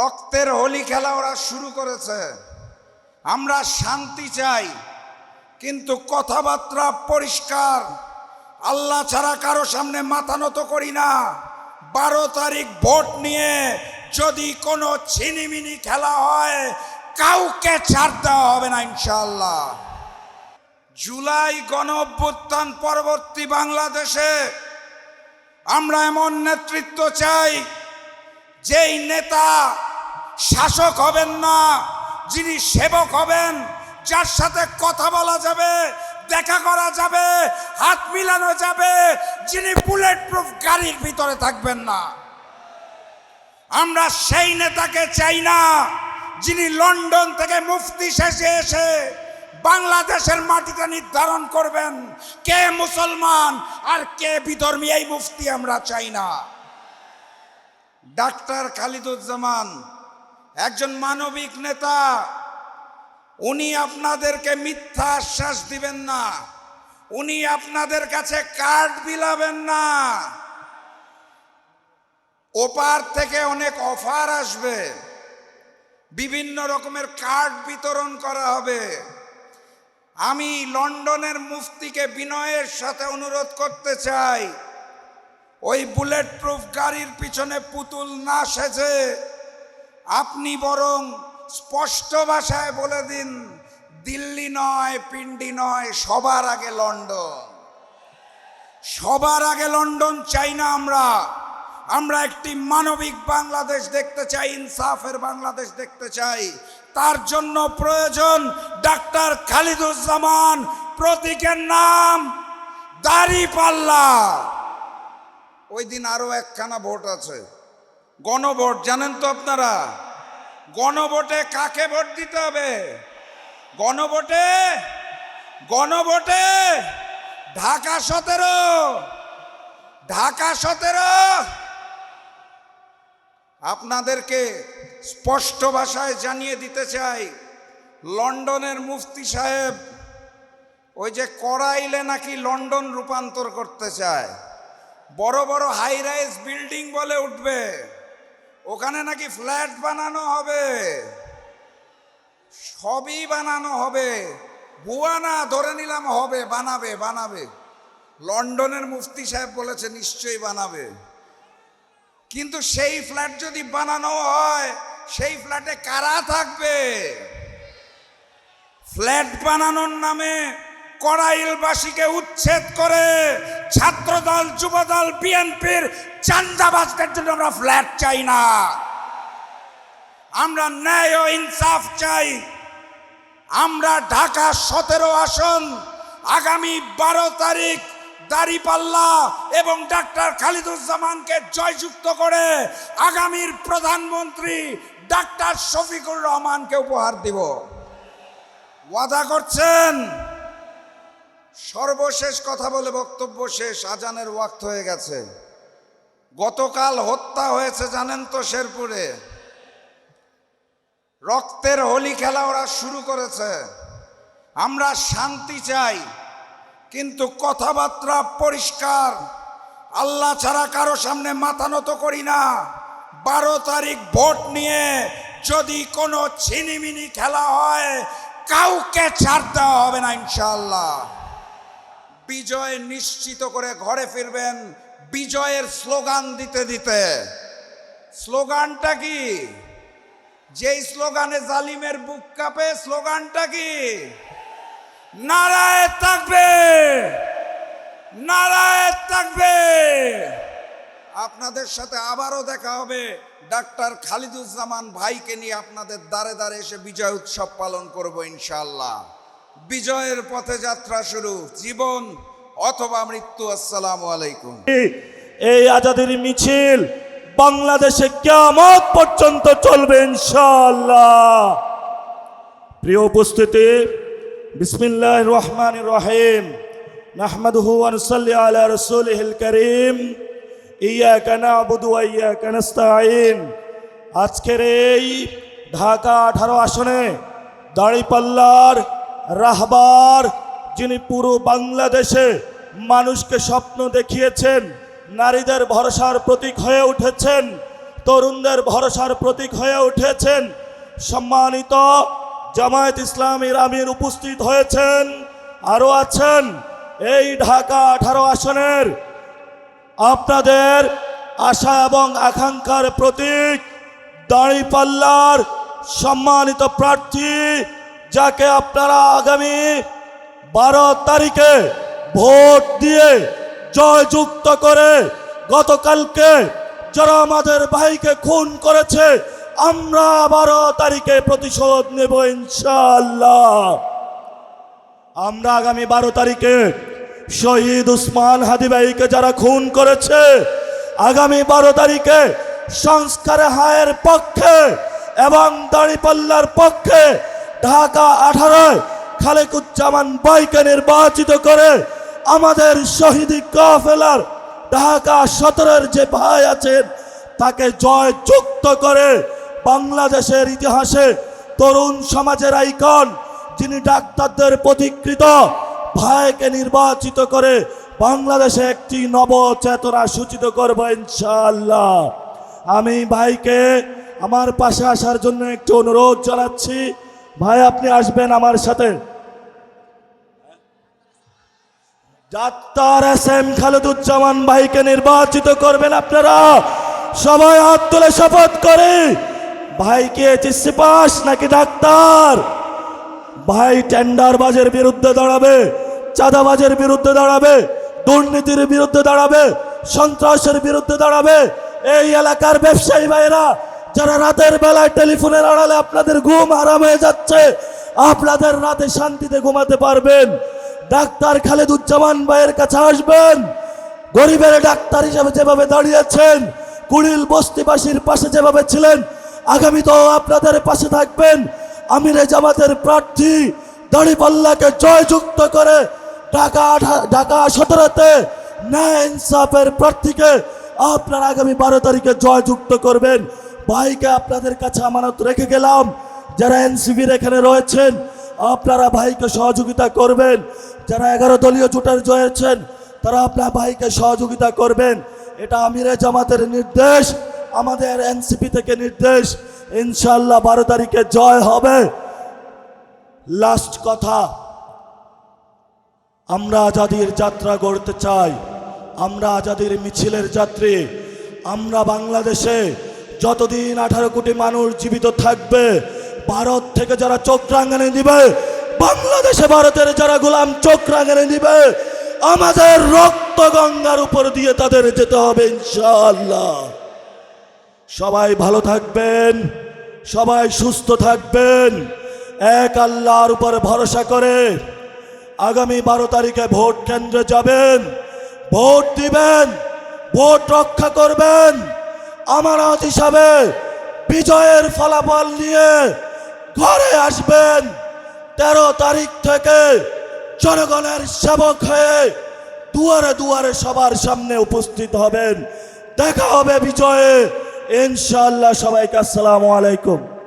রক্তের হোলি খেলা ওরা শুরু করেছে। আমরা শান্তি চাই, কিন্তু কথাবার্তা পরিষ্কার। আল্লাহ ছাড়া কারও সামনে মাথা নত করি না। বারো তারিখ ভোট নিয়ে যদি কোনো ছিনিমিনি খেলা হয়, কাউকে ছাড় দেওয়া হবে না ইনশাল্লাহ জুলাই গণ পরবর্তী বাংলাদেশে আমরা এমন নেতৃত্ব চাই, যেই নেতা শাসক হবেন না, যিনি সেবক হবেন, যার সাথে কথা বলা যাবে, দেখা করা যাবে, হাত মিলানো যাবে, যিনি বুলেট প্রুফ গাড়ির ভিতরে থাকবেন না। আমরা সেই নেতাকে চাই না, যিনি লন্ডন থেকে মুফতি শেষে এসে বাংলাদেশের মাটিটা নির্ধারণ করবেন, কে মুসলমান আর কে বিধর্মী, এই মুফতি আমরা চাই না। ডাক্তার খালিদুজ্জামান একজন মানবিক নেতা, উনি আপনাদেরকে মিথ্যা আশ্বাস দিবেন না। উনি আপনাদের কাছে কার্ড বিলাবেন না। ওপার থেকে অনেক অফার আসবে। বিভিন্ন রকমের কার্ড বিতরণ করা হবে। আমি লন্ডনের মুফতিকে বিনয়ের সাথে অনুরোধ করতে চাই। ওই বুলেট প্রুফ গাড়ির পিছনে পুতুল না সেজে আপনি বরং স্পষ্ট ভাষায় বলে দিন, দিল্লি নয়, পিন্ডি নয়, সবার আগে লন্ডন। সবার আগে লন্ডন চাই না আমরা। আমরা একটি মানবিক বাংলাদেশ দেখতে চাই, ইনসাফের বাংলাদেশ দেখতে চাই। তার জন্য প্রয়োজন ডাক্তার খালিদুজ্জামান, প্রতীকের নাম দাড়ি পাল্লা ওই দিন আরও একখানা ভোট আছে। গণভোট, জানেন তো আপনারা? গণভোটে কাকে ভোট দিতে হবে? গণভোটে? গণভোটে? ঢাকা সতেরো। ঢাকা সতেরো। আপনাদেরকে স্পষ্ট ভাষায় জানিয়ে দিতে চাই, লন্ডনের মুফতি সাহেব ওই যে করাইলে নাকি লন্ডন রূপান্তর করতে চায়। বড় বড় হাই রাইজ বিল্ডিং বলে উঠবে। ওখানে নাকি ফ্ল্যাট বানানো হবে। সবই বানানো হবে। ভুয়া না, ধরে নিলাম হবে, বানাবে বানাবে। লন্ডনের মুফতি সাহেব বলেছে নিশ্চয়ই বানাবে। কিন্তু সেই ফ্ল্যাট যদি বানানো হয়, সেই ফ্ল্যাটে কারা থাকবে? ফ্ল্যাট বানানোর নামে কড়াইলবাসীকে উচ্ছেদ করে ছাত্রদল, যুবদল, বিএনপির চান্দাবাজদের জন্য আমরা ফ্ল্যাট চাই না। আমরা ন্যায় ও ইনসাফ চাই। আমরা ঢাকা সতেরো আসন, আগামী বারো তারিখ দাড়িপাল্লা এবং ডাক্তার খালিদুজ্জামানকে জয়যুক্ত করে আগামীর প্রধানমন্ত্রী ডাক্তার শফিকুর রহমানকে উপহার দিব। ওয়াদা করছেন? সর্বশেষ কথা বলে বক্তব্য শেষ, আজানের ওয়াক্ত হয়ে গেছে। গতকাল হত্যা হয়েছে জানেন তো শেরপুরে। রক্তের হোলি খেলা ওরা শুরু করেছে। আমরা শান্তি চাই, কিন্তু কথাবার্তা পরিষ্কার। আল্লাহ ছাড়া কারও সামনে মাথা নত করি না। বারো তারিখ ভোট নিয়ে যদি কোনো ছিনিমিনি খেলা হয়, কাউকে ছাড় দেওয়া হবে না ইনশাল্লাহ বিজয় নিশ্চিত করে ঘরে ফিরবেন বিজয়ের স্লোগান দিতে দিতে। স্লোগানটা কি? যেই স্লোগানে জালিমের বুক কাঁপে, স্লোগানটা কি? নারায় থাকবে! নারায় থাকবে! আপনাদের সাথে আবারও দেখা হবে ডাক্তার খালিদুজ্জামান ভাইকে নিয়ে আপনাদের দাঁড়ে দাঁড়ে এসে বিজয় উৎসব পালন করব ইনশাল্লাহ বিজয়ের পথে যাত্রা শুরু। জীবন অথবা মৃত্যু, আসসালামু আলাইকুম। এই আজাদের মিছিল বাংলাদেশে কেমন পর্যন্ত চলবে ইনশাল্লাহ প্রিয় উপস্থিতি বিসমিল্লাহ রহমান রহিম। নাহমাদুহু ওয়া নুসাল্লি আলা রাসূলিহিল কারীম। ইয়াকা না'বুদু ওয়া ইয়াকা নাস্তাঈন। আজকের এই ঢাকা আঠারো আসনে দাড়িপাল্লার রাহবার, যিনি পুরো বাংলাদেশে মানুষকে স্বপ্ন দেখিয়েছেন, নারীদের ভরসার প্রতীক হয়ে উঠেছেন, তরুণদের ভরসার প্রতীক হয়ে উঠেছেন, সম্মানিত জামায়াত ইসলামীর আমির উপস্থিত হয়েছেন, আরও আছেন এই ঢাকা আঠারো আসনের আপনাদের আশা এবং আকাঙ্ক্ষার প্রতীক দাঁড়িপাল্লার সম্মানিত প্রার্থী, যাকে আপনারা আগামী বারো তারিখে ভোট দিয়ে জয়যুক্ত করে গতকালকে যারা আমাদের ভাইকে খুন করেছে, আমরা বারো তারিখে প্রতিশোধ নেব ইনশাআল্লাহ। আমরা আগামী বারো তারিখে শহীদ উসমান হাদিবাইকে যারা খুন করেছে, আগামী বারো তারিখে সংস্কার হায়ের পক্ষে এবং দাঁড়িপাল্লার পক্ষে ঢাকা আঠারোয় খালেকুজ্জামান বাইকে নির্বাচিত করে আমাদের শহীদ কাফেলার ঢাকা সতেরোর যে ভাই আছেন, তাকে জয় যুক্ত করে বাংলাদেশের ইতিহাসে তরুণ সমাজের আইকন, যিনি ডাক্তারদের প্রতিকৃত ভাইকে নির্বাচিত করে বাংলাদেশে একটি নব চেতনা সূচিত করব ইনশাআল্লাহ। আমি ভাইকে আমার পাশে আসার জন্য একটু অনুরোধ জানাচ্ছি। ভাই, আপনি আসবেন আমার সাথে। ডাক্তার এস এম খালেদুজ্জামান ভাইকে নির্বাচিত করবেন আপনারা। সবাই হাত তুলে শপথ করে, ভাই কি এইচএসসি পাস নাকি ডাক্তার? ভাই টেন্ডারবাজের বিরুদ্ধে দাঁড়াবে, চাঁদাবাজের বিরুদ্ধে দাঁড়াবে, দুর্নীতির বিরুদ্ধে দাঁড়াবে, সন্ত্রাসের বিরুদ্ধে দাঁড়াবে। এই এলাকার ব্যবসায়ী ভাইরা যারা রাতের বেলায় টেলিফোনের আড়ালে আপনাদের ঘুম আরাম হয়ে যাচ্ছে, আপনাদের রাতে শান্তিতে ঘুমাতে পারবেন। ডাক্তার খালেদুজ্জামান ভাইয়ের কাছে আসবেন। গরিবের ডাক্তার হিসেবে যেভাবে দাঁড়িয়েছেন, কুড়িল বস্তিবাসীর পাশে যেভাবে ছিলেন, আগামী তো আপনাদের পাশে থাকবেন। আমিরে জামাতের প্রার্থী দাড়িপাল্লাকে জয়যুক্ত করে ঢাকা ঢাকা সতেরোতে ন্যায় ইনসাফের প্রার্থীকে আপনারা আগামী বারো তারিখে জয়যুক্ত করবেন। ভাইকে আপনাদের কাছে আমানত রেখে গেলাম। যারা এনসিবির এখানে রয়েছেন আপনারা ভাইকে সহযোগিতা করবেন। যারা এগারো দলীয় জোটের জয়েছেন তারা আপনার ভাইকে সহযোগিতা করবেন। এটা আমিরে জামাতের নির্দেশ, আমাদের এনসিপি থেকে নির্দেশ। ইনশাল্লাহ বারো তারিখে জয় হবে। লাস্ট কথা, আমরা আজাদির যাত্রা গড়তে চাই। আমরা আজাদির মিছিলের যাত্রী। আমরা বাংলাদেশে যতদিন আঠারো কোটি মানুষ জীবিত থাকবে ভারত থেকে যারা চোখ দিবে, বাংলাদেশে ভারতের যারা গোলাম চোখ দিবে, আমাদের রক্ত গঙ্গার উপর দিয়ে তাদের যেতে হবে ইনশাআল্লাহ। সবাই ভালো থাকবেন, সবাই সুস্থ থাকবেন, এক আল্লাহর উপর ভরসা করে আগামী বারো তারিখে ভোট কেন্দ্রে যাবেন, ভোট দিবেন, ভোট রক্ষা করবেন। আমানত হিসাবে বিজয়ের ফলাফল নিয়ে ঘরে আসবেন। তেরো তারিখ থেকে জনগণের সেবক হয়ে দুয়ারে দুয়ারে সবার সামনে উপস্থিত হবেন। দেখা হবে বিজয়ে। ইনশাল্লাহ সবাইকে আসসালামু আলাইকুম।